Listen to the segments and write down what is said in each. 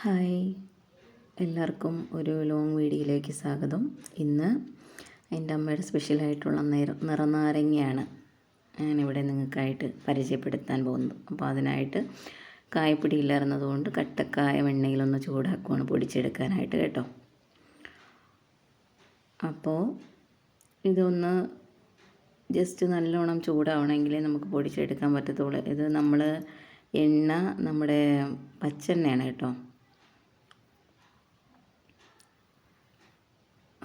Hi. എല്ലാവർക്കും ഒരു long വീഡിയോയിലേക്ക് സ്വാഗതം. ഇന്ന് എന്റെ അമ്മയുടെ സ്പെഷ്യലായിട്ടുള്ള നിറ നിറനാരങ്ങയാണ് ഞാനിവിടെ നിങ്ങൾക്കായിട്ട് പരിചയപ്പെടുത്താൻ പോകുന്നത്. അപ്പോൾ അതിനായിട്ട് കായപ്പൊടി ഇല്ലായിരുന്നതുകൊണ്ട് കട്ടക്കായ വെണ്ണയിലൊന്ന് ചൂടാക്കുവാണ് പൊടിച്ചെടുക്കാനായിട്ട് കേട്ടോ. അപ്പോൾ ഇതൊന്ന് ജസ്റ്റ് നല്ലോണം ചൂടാവണമെങ്കിലേ നമുക്ക് പൊടിച്ചെടുക്കാൻ പറ്റത്തുള്ളൂ. ഇത് നമ്മൾ എണ്ണ നമ്മുടെ പച്ചെണ്ണയാണ് കേട്ടോ.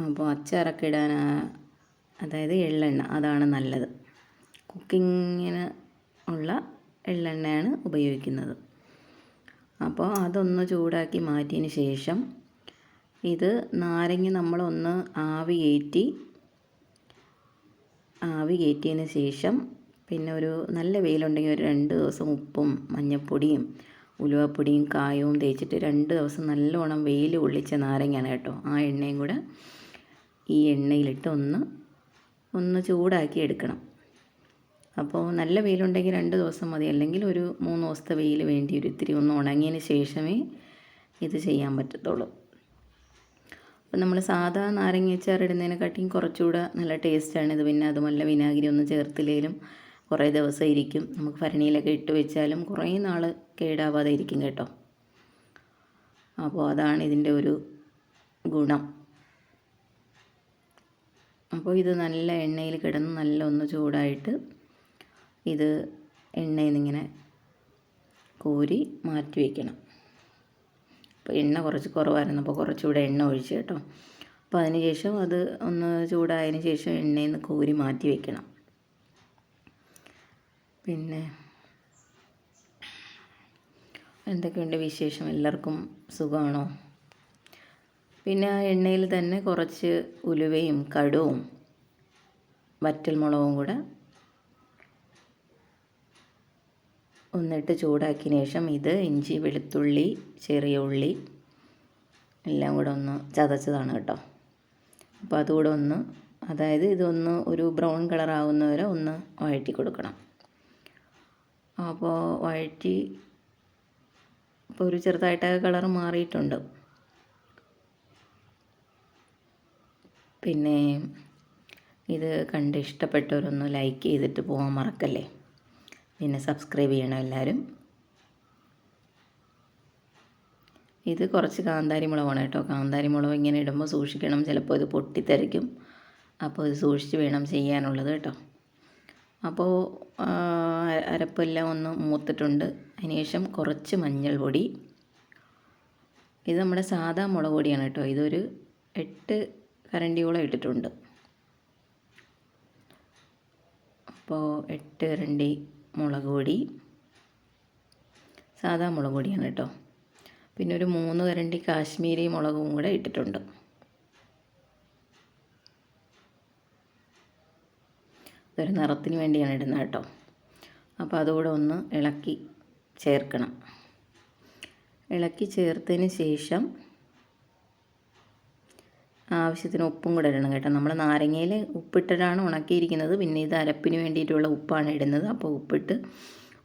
അപ്പോൾ അച്ചാറൊക്കെ ഇടാൻ അതായത് എള്ളെണ്ണ അതാണ് നല്ലത്. കുക്കിങ്ങിന് ഉള്ള എള്ളെണ്ണയാണ് ഉപയോഗിക്കുന്നത്. അപ്പോൾ അതൊന്ന് ചൂടാക്കി മാറ്റിയതിന് ശേഷം ഇത് നാരങ്ങ നമ്മളൊന്ന് ആവി കയറ്റി ആവി കയറ്റിയതിന് ശേഷം പിന്നെ ഒരു നല്ല വെയിലുണ്ടെങ്കിൽ ഒരു രണ്ട് ദിവസം ഉപ്പും മഞ്ഞൾപ്പൊടിയും ഉലുവപ്പൊടിയും കായവും തേച്ചിട്ട് രണ്ട് ദിവസം നല്ലോണം വെയിൽ കൊള്ളിച്ച നാരങ്ങയാണ് കേട്ടോ ആ എണ്ണയും കൂടെ ഈ എണ്ണയിലിട്ട് ഒന്ന് ഒന്ന് ചൂടാക്കി എടുക്കണം. അപ്പോൾ നല്ല വെയിലുണ്ടെങ്കിൽ രണ്ട് ദിവസം മതി. അല്ലെങ്കിൽ ഒരു മൂന്ന് ദിവസത്തെ വെയിൽ വേണ്ടി ഒരു ഇത്തിരി ഒന്ന് ഉണങ്ങിയതിന് ശേഷമേ ഇത് ചെയ്യാൻ പറ്റത്തുള്ളൂ. അപ്പോൾ നമ്മൾ സാധാ നാരങ്ങ ഇടുന്നതിനെക്കാട്ടിയും കുറച്ചുകൂടെ നല്ല ടേസ്റ്റാണ് ഇത്. പിന്നെ അതുമല്ല വിനാഗിരി ഒന്നും ചേർത്തില്ലെങ്കിലും കുറേ ദിവസം ഇരിക്കും. നമുക്ക് ഭരണിയിലൊക്കെ ഇട്ട് വെച്ചാലും കുറേ നാൾ കേടാവാതെ ഇരിക്കും കേട്ടോ. അപ്പോൾ അതാണ് ഇതിന്റെ ഒരു ഗുണം. അപ്പോൾ ഇത് നല്ല എണ്ണയിൽ കിടന്ന് നല്ല ഒന്ന് ചൂടായിട്ട് ഇത് എണ്ണയിൽ നിന്നിങ്ങനെ കോരി മാറ്റി വയ്ക്കണം അപ്പോൾ എണ്ണ കുറച്ച് കുറവായിരുന്നു. അപ്പോൾ കുറച്ചുകൂടെ എണ്ണ ഒഴിച്ച് കേട്ടോ. അപ്പോൾ അതിന് ശേഷം അത് ഒന്ന് ചൂടായതിന് ശേഷം എണ്ണയിൽ നിന്ന് കോരി മാറ്റി വയ്ക്കണം പിന്നെ എന്തൊക്കെയുണ്ട് വിശേഷം? എല്ലാവർക്കും സുഖമാണോ? പിന്നെ ആ എണ്ണയിൽ തന്നെ കുറച്ച് ഉലുവയും കടുവും വറ്റൽമുളകും കൂടെ ഒന്നിട്ട് ചൂടാക്കിയ ശേഷം ഇത് ഇഞ്ചി വെളുത്തുള്ളി ചെറിയ ഉള്ളി എല്ലാം കൂടെ ഒന്ന് ചതച്ചതാണ് കേട്ടോ. അപ്പോൾ അതുകൂടെ ഒന്ന് അതായത് ഇതൊന്ന് ഒരു ബ്രൗൺ കളർ ആകുന്നവരെ ഒന്ന് വഴറ്റി കൊടുക്കണം. അപ്പോൾ വഴറ്റി ഇപ്പോൾ ഒരു ചെറുതായിട്ടൊക്കെ കളർ മാറിയിട്ടുണ്ട്. പിന്നെ ഇത് കണ്ട് ഇഷ്ടപ്പെട്ടവരൊന്ന് ലൈക്ക് ചെയ്തിട്ട് പോകാൻ മറക്കല്ലേ? പിന്നെ സബ്സ്ക്രൈബ് ചെയ്യണം എല്ലാവരും ഇത് കുറച്ച് കാന്താരി മുളകാണ് കേട്ടോ. കാന്താരി മുളക് ഇങ്ങനെ ഇടുമ്പോൾ സൂക്ഷിക്കണം. ചിലപ്പോൾ ഇത് പൊട്ടിത്തെറിക്കും. അപ്പോൾ ഇത് സൂക്ഷിച്ച് വേണം ചെയ്യാനുള്ളത് കേട്ടോ. അപ്പോൾ അരപ്പെല്ലാം ഒന്ന് മൂത്തിട്ടുണ്ട്. അതിനുശേഷം കുറച്ച് മഞ്ഞൾ പൊടി ഇത് നമ്മുടെ സാധാ മുളക് പൊടിയാണ് കേട്ടോ. ഇതൊരു എട്ട് കരണ്ടിയോളം ഇട്ടിട്ടുണ്ട്. അപ്പോൾ എട്ട് കരണ്ടി മുളക് പൊടി സാധാ മുളക് പൊടിയാണ് കേട്ടോ. പിന്നെ ഒരു മൂന്ന് കരണ്ടി കാശ്മീരി മുളകും കൂടെ ഇട്ടിട്ടുണ്ട്. ഇതൊരു നിറത്തിന് വേണ്ടിയാണ് ഇടുന്നത് കേട്ടോ. അപ്പോൾ അതുകൂടെ ഒന്ന് ഇളക്കി ചേർക്കണം. ഇളക്കി ചേർത്തതിന് ശേഷം ആവശ്യത്തിന് ഉപ്പും കൂടെ ഇടണം കേട്ടോ. നമ്മൾ നാരങ്ങയിൽ ഉപ്പിട്ടിട്ടാണ് ഉണക്കിയിരിക്കുന്നത്. പിന്നെ ഇത് അരപ്പിന് വേണ്ടിയിട്ടുള്ള ഉപ്പാണ് ഇടുന്നത്. അപ്പോൾ ഉപ്പിട്ട്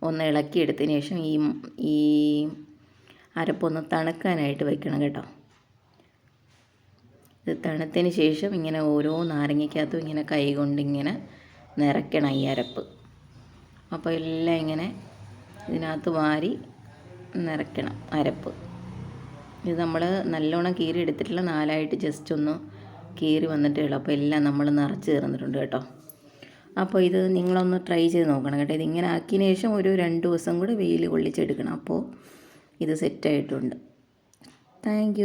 ഒന്ന് ഇളക്കിയെടുത്തതിന് ശേഷം ഈ ഈ അരപ്പൊന്ന് തണുക്കാനായിട്ട് വയ്ക്കണം കേട്ടോ. ഇത് തണുത്തതിന് ശേഷം ഇങ്ങനെ ഓരോ നാരങ്ങയ്ക്കകത്തും ഇങ്ങനെ കൈ കൊണ്ട് ഇങ്ങനെ നിറയ്ക്കണം ഈ അരപ്പ്. അപ്പോൾ എല്ലാം ഇങ്ങനെ ഇതിനകത്ത് വാരി നിറയ്ക്കണം അരപ്പ്. ഇത് നമ്മൾ നല്ലോണം കീറി എടുത്തിട്ടുള്ള നാലായിട്ട് ജസ്റ്റ് ഒന്ന് കീറി വന്നിട്ടേ ഉള്ളൂ. അപ്പോൾ എല്ലാം നമ്മൾ നിറച്ച് ചേർന്നിട്ടുണ്ട് കേട്ടോ. അപ്പോൾ ഇത് നിങ്ങളൊന്ന് ട്രൈ ചെയ്ത് നോക്കണം കേട്ടോ. ഇതിങ്ങനെ ആക്കിയതിന് ശേഷം ഒരു രണ്ട് ദിവസം കൂടി വെയിൽ കൊള്ളിച്ചെടുക്കണം. അപ്പോൾ ഇത് സെറ്റായിട്ടുണ്ട് താങ്ക്